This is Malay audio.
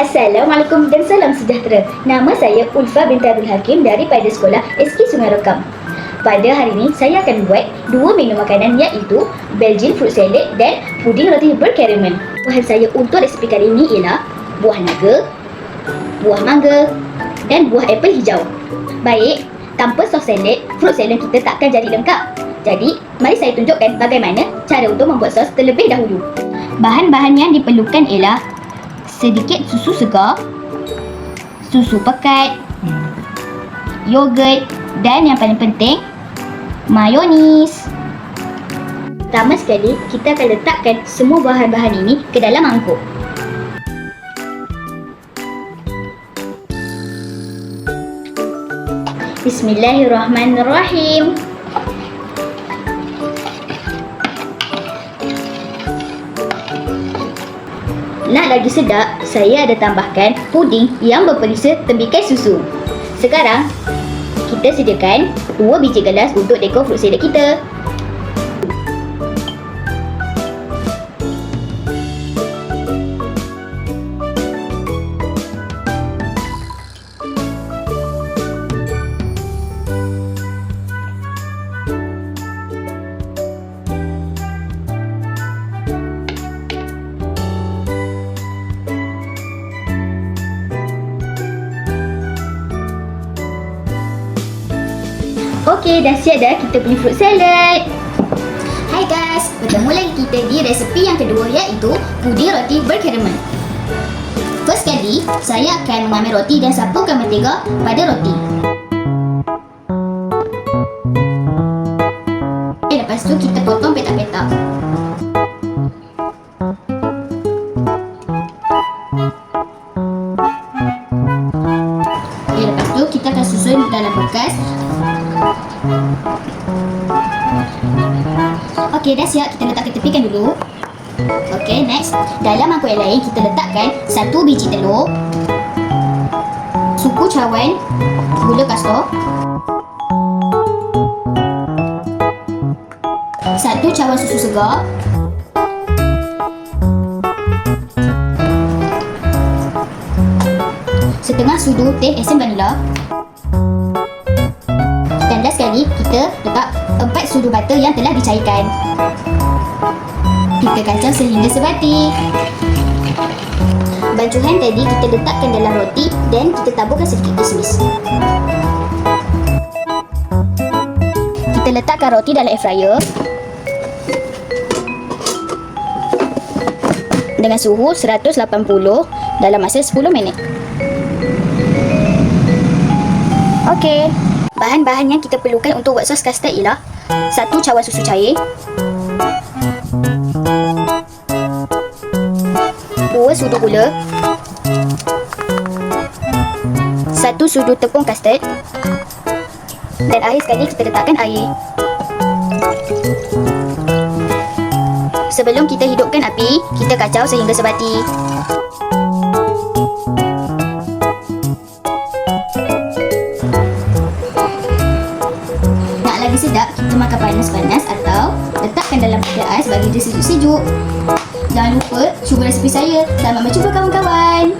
Assalamualaikum dan salam sejahtera. Nama saya Ulfa binti Abdul Hakim daripada sekolah SK Sungai Rekam. Pada hari ini saya akan buat dua menu makanan iaitu Belgian fruit salad dan puding roti bercaramel. Bahan saya untuk resipi kali ini ialah buah naga, buah mangga dan buah apel hijau. Baik, tanpa sos salad, fruit salad kita takkan jadi lengkap. Jadi, mari saya tunjukkan bagaimana cara untuk membuat sos terlebih dahulu. Bahan-bahan yang diperlukan ialah sedikit susu segar, susu pekat, yogurt dan yang paling penting, mayonis. Pertama sekali, kita akan letakkan semua bahan-bahan ini ke dalam mangkuk. Bismillahirrahmanirrahim. Nak lagi sedap, saya ada tambahkan puding yang berperisa tembikai susu. Sekarang, kita sediakan 2 biji gelas untuk dekor fruit salad kita. Okey, dah siap dah kita punya fruit salad. Hai guys, bertemu lagi kita di resepi yang kedua iaitu puding roti bercaramel. First kali, saya akan mengambil roti dan sapukan mentega pada roti. Eh, Lepas tu kita potong petak-petak. Okey, dah siap. Kita letak ke tepikan dulu. Okey, next. Dalam mangkuk yang lain, kita letakkan satu biji telur, suku cawan, gula kastor, satu cawan susu segar, setengah sudu teh esen vanila, kita letak empat sudu butter yang telah dicairkan. Kita kacau sehingga sebati. Bancuhan tadi kita letakkan dalam roti dan kita taburkan sedikit kismis. Kita letakkan roti dalam air fryer dengan suhu 180 dalam masa 10 minit. Okey. Bahan-bahan yang kita perlukan untuk buat sos custard ialah satu cawan susu cair, dua sudu gula, satu sudu tepung custard dan akhir sekali kita letakkan air. Sebelum kita hidupkan api, kita kacau sehingga sebati. Makan panas-panas atau letakkan dalam peti ais bagi dia sejuk-sejuk. Jangan lupa cuba resipi saya. Selamat mencuba kawan-kawan.